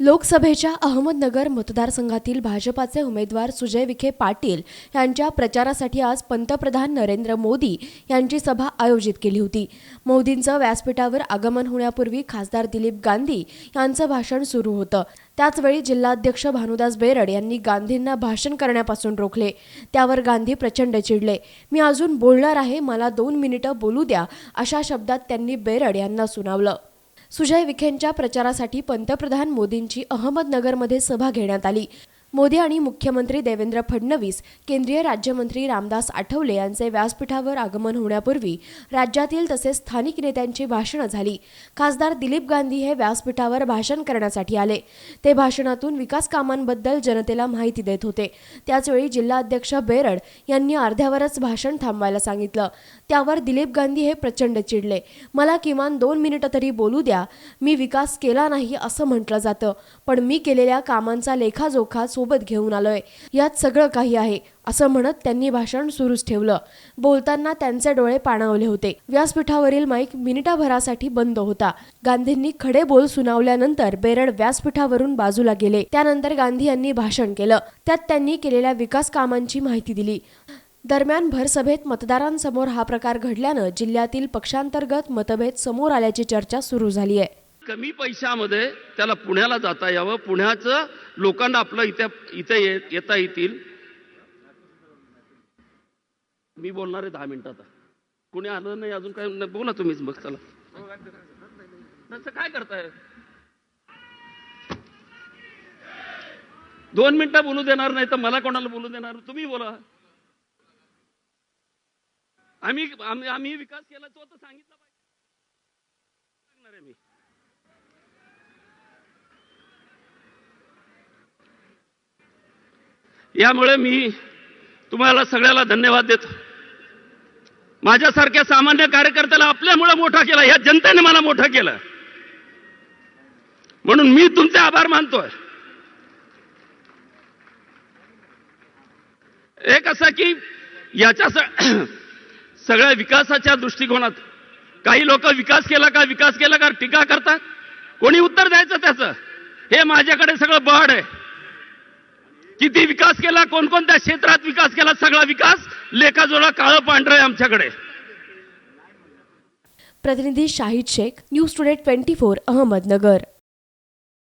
लोकसभेच्या अहमदनगर मतदारसंघातील भाजपाचे उमेदवार सुजय विखे पाटील यांच्या प्रचारासाठी आज पंतप्रधान नरेंद्र मोदी यांची सभा आयोजित केली होती. मोदींचं व्यासपीठावर आगमन होण्यापूर्वी खासदार दिलीप गांधी यांचं भाषण सुरू होतं. त्याचवेळी जिल्हाध्यक्ष भानुदास बेरड यांनी गांधींना भाषण करण्यापासून रोखले. त्यावर गांधी प्रचंड चिडले. मी अजून बोलणार आहे मला दोन मिनिटं बोलू द्या अशा शब्दात त्यांनी बेरड यांना सुनावलं. सुजय विखेंच्या प्रचारासाठी पंतप्रधान मोदींची अहमदनगरमध्ये सभा घेण्यात आली. मोदी आणि मुख्यमंत्री देवेंद्र फडणवीस केंद्रीय राज्यमंत्री रामदास आठवले यांचे व्यासपीठावर आगमन होण्यापूर्वी राज्यातील तसेच स्थानिक नेत्यांची भाषणं झाली. खासदार दिलीप गांधी हे व्यासपीठावर भाषण करण्यासाठी आले. ते भाषणातून विकास कामांबद्दल जनतेला माहिती देत होते. त्याचवेळी जिल्हाध्यक्ष बेरड यांनी अर्ध्यावरच भाषण थांबवायला सांगितलं. त्यावर दिलीप गांधी हे प्रचंड चिडले. मला किमान दोन मिनिटं तरी बोलू द्या. मी विकास केला नाही असं म्हटलं जातं. पण मी केलेल्या कामांचा लेखाजोखा सोबत घेऊन आलोय. यात सगळं काही आहे असं म्हणत त्यांनी भाषण सुरूच ठेवलं. बोलताना त्यांचे डोळे पाणावले होते. व्यासपीठावरील माईक मिनिटाभरासाठी बंद होता. गांधींनी खडे बोल सुनावल्यानंतर बेरड व्यासपीठावरून बाजूला गेले. त्यानंतर गांधी यांनी भाषण केलं. त्यात त्यांनी केलेल्या विकास कामांची माहिती दिली. दरम्यान भरसभेत मतदारांसमोर हा प्रकार घडल्यानं जिल्ह्यातील पक्षांतर्गत मतभेद समोर आल्याची चर्चा सुरू झाली आहे कमी पैशामध्ये त्याला पुण्याला जाता यावं. पुण्याचं लोकांना आपलं इथे इथे येता येतील. मी बोलणार आहे दहा मिनिटात कुणी आलं नाही अजून काय? नाही, बोला तुम्हीच मग चला. काय करताय? दोन मिनिटं बोलू देणार नाही तर मला कोणाला बोलू देणार? तुम्ही बोला. आम्ही आम्ही विकास केला तो तर सांगितलं पाहिजे. सांगणार आहे मी. यामुळे मी तुम्हाला सगळ्याला धन्यवाद देतो. माझ्यासारख्या सामान्य कार्यकर्त्याला आपल्यामुळे मोठा केला या जनतेने मला मोठं केलं. म्हणून मी तुमचे आभार मानतोय. एक असा की याच्या सगळ्या विकासाच्या दृष्टिकोनात काही लोक विकास केला का विकास केला का टीका करतात? कोणी उत्तर द्यायचं त्याचं? हे माझ्याकडे सगळं बळ आहे. किती विकास केला कोणकोणत्या क्षेत्रात विकास केला सगळा विकास लेखाजोडा काळं पांढरं आहे आमच्याकडे. प्रतिनिधी Shahid Shaikh news today twenty four Ahmednagar.